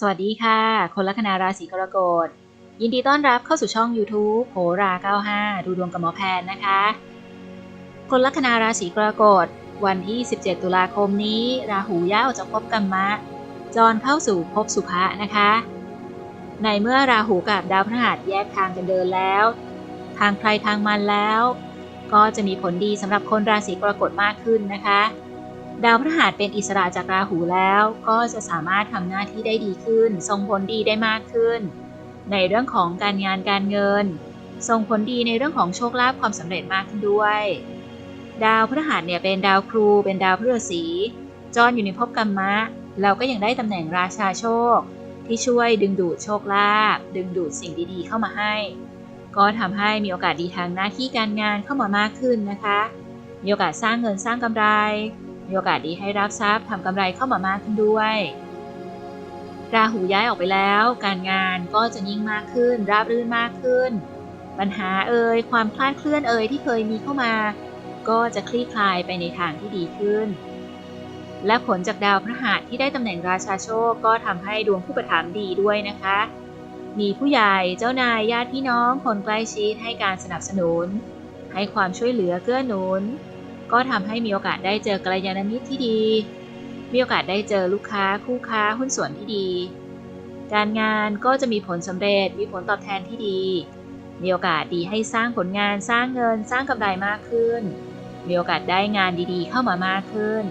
สวัสดีค่ะ คนลัคนาราศีกรกฎ ยินดีต้อนรับเข้าสู่ช่อง YouTube โหรา 95 ดูดวงกับหมอแพนนะคะ คนลัคนาราศีกรกฎ วันที่ 17 ตุลาคมนี้ ราหูย้ายออกจากภพกรรมะ จรเข้าสู่ภพสุภะนะคะ ในเมื่อราหูกับดาวพฤหัสแยกทางกันเดินแล้ว ทางใครทางมันแล้ว ก็จะมีผลดีสำหรับคนราศีกรกฎมากขึ้นนะคะ ดาวพฤหัสเป็นอิสระจากราหูแล้วก็จะสามารถทำหน้าที่ได้ดีขึ้น ส่งผลดีได้มากขึ้น ในเรื่องของการงานการเงิน ส่งผลดีในเรื่องของโชคลาภความสำเร็จมากขึ้นด้วย ดาวพฤหัสเนี่ยเป็นดาวครู เป็นดาวพฤหัสีจรอยู่ในภพกรรมะ เราก็ยังได้ตำแหน่งราชาโชค ที่ช่วยดึงดูดโชคลาภดึงดูดสิ่งดีๆ เข้ามาให้ ก็ทำให้มีโอกาสดีทางหน้าที่การงานเข้ามามากขึ้นนะคะ มีโอกาสสร้างเงินสร้างกำไร มีโอกาสดีให้รับทรัพย์ทำกำไรเข้ามามากขึ้นด้วยราหูย้ายออกไปแล้ว การงานก็จะยิ่งมากขึ้น ราบรื่นมากขึ้น ปัญหาเอ่ยความคลาดเคลื่อนเอ่ยที่เคยมีเข้ามา ก็จะคลี่คลายไปในทางที่ดีขึ้น และผลจากดาวพฤหัสที่ได้ตำแหน่งราชาโชคก็ทำให้ดวงผู้ประถามดีด้วยนะคะ มีผู้ใหญ่เจ้านายญาติพี่น้องคนใกล้ชิดให้การสนับสนุน ให้ความช่วยเหลือเกื้อหนุน ก็ทำให้มีโอกาสได้เจอกัลยาณมิตรที่ดี มีโอกาสได้เจอลูกค้าคู่ค้าหุ้นส่วนที่ดี การงานก็จะมีผลสำเร็จมีผลตอบแทนที่ดี มีโอกาสดีให้สร้างผลงานสร้างเงินสร้างกำไรมากขึ้น มีโอกาสได้งานดีๆ เข้ามามากขึ้น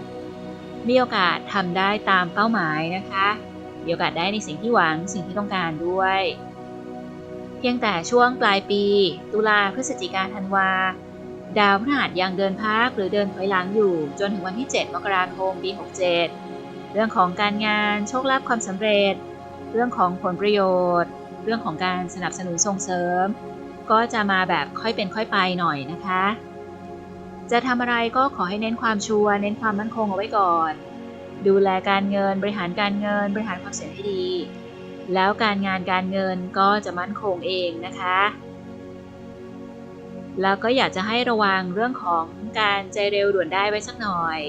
มีโอกาสทำได้ตามเป้าหมายนะคะมีโอกาสได้ในสิ่งที่หวังสิ่งที่ต้องการด้วย เพียงแต่ช่วงปลายปี ตุลาพฤศจิกาธันวา ดาวพฤหัสยังเดินพักหรือเดินถอยหลังอยู่ จนถึงวันที่ 7 มกราคม ปี 67 เรื่องของการงานโชคลาภความสำเร็จ เรื่องของผลประโยชน์ เรื่องของการสนับสนุนส่งเสริม ก็จะมาแบบค่อยเป็นค่อยไปหน่อยนะคะ จะทำอะไรก็ขอให้เน้นความชัวร์เน้นความมั่นคงเอาไว้ก่อน ดูแลการเงินบริหารการเงิน บริหารความเสี่ยงให้ดี แล้วการงานการเงินก็จะมั่นคงเองนะคะ แล้วก็อยากจะให้ระวังเรื่องของการใจเร็วด่วนได้ไว้สักหน่อย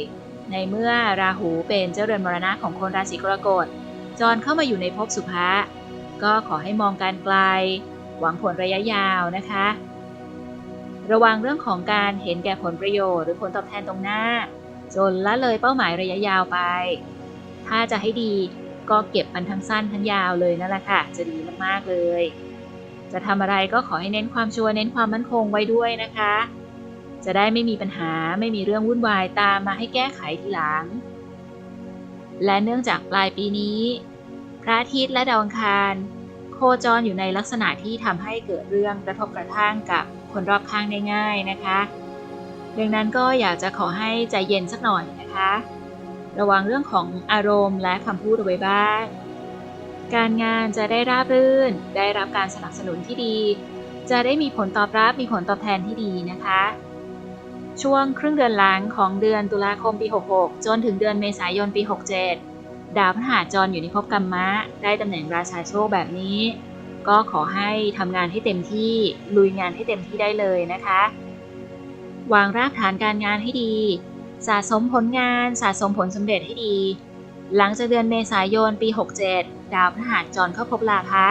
ในเมื่อราหูเป็นเจ้าเรือนมรณะของคนราศีกรกฎจรเข้ามาอยู่ในภพสุภะก็ขอให้มองการไกล หวังผลระยะยาวนะคะ ระวังเรื่องของการเห็นแก่ผลประโยชน์หรือผลตอบแทนตรงหน้า จนละเลยเป้าหมายระยะยาวไป ถ้าจะให้ดีก็เก็บมันทั้งสั้นทั้งยาวเลยนั่นแหละค่ะ จะดีมากๆเลย จะทำอะไรก็ขอให้เน้นความชัวร์เน้นความมั่นคงไว้ด้วยนะคะ จะได้ไม่มีปัญหาไม่มีเรื่องวุ่นวายตามมาให้แก้ไขทีหลัง และเนื่องจากปลายปีนี้ พระอาทิตย์และดาวอังคาร โคจรอยู่ในลักษณะที่ทำให้เกิดเรื่องกระทบกระทั่งกับคนรอบข้างได้ง่ายนะคะ ดังนั้นก็อยากจะขอให้ใจเย็นสักหน่อยนะคะ ระวังเรื่องของอารมณ์และคำพูดเอาไว้บ้าง การงานจะได้ราบรื่น ได้รับการสนับสนุนที่ดี จะได้มีผลตอบรับมีผลตอบแทนที่ดีนะคะ ช่วงครึ่งเดือนหลังของเดือนตุลาคมปี 66 จนถึงเดือนเมษายนปี 67 ดาวพฤหัสจรอยู่ในภพกรรมะ ได้ตำแหน่งราชาโชคแบบนี้ ก็ขอให้ทำงานให้เต็มที่ลุยงานให้เต็มที่ได้เลยนะคะ วางรากฐานการงานให้ดี สะสมผลงาน สะสมผลสำเร็จให้ดี หลังจากเดือนเมษายนปี 67 ดาวพฤหัสจรเข้าพบลาภะ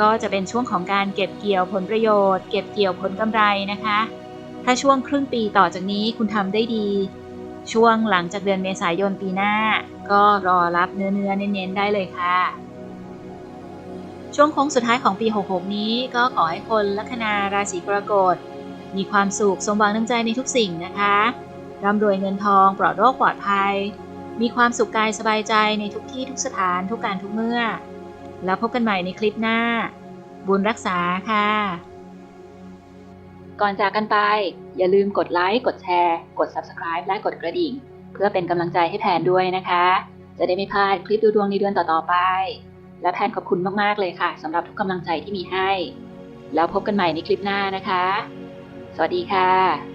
ก็จะเป็นช่วงของการเก็บเกี่ยวผลประโยชน์ เก็บเกี่ยวผลกำไรนะคะ ถ้าช่วงครึ่งปีต่อจากนี้คุณทำได้ดี ช่วงหลังจากเดือนเมษายนปีหน้า ก็รอรับเนื้อเนื้อเน้นๆได้เลยค่ะ ช่วงโค้งสุดท้ายของปี 66 นี้ก็ขอให้คนลัคนาราศีกรกฎมีความสุขสมหวังน้ำใจในทุกสิ่งนะคะร่ำรวยเงินทองปลอดโรคปลอดภัย มีความสุขกายสบายใจในทุกที่ทุกสถานทุกการทุกเมื่อ แล้วพบกันใหม่ในคลิปหน้า บุญรักษาค่ะ ก่อนจากกันไป อย่าลืมกดไลค์ กดแชร์ กด Subscribe และกดกระดิ่ง เพื่อเป็นกำลังใจให้แพนด้วยนะคะ จะได้ไม่พลาดคลิปดูดวงในเดือนต่อๆไป และแพนขอบคุณมากๆเลยค่ะสำหรับทุกกำลังใจที่มีให้ แล้วพบกันใหม่ในคลิปหน้านะคะ สวัสดีค่ะ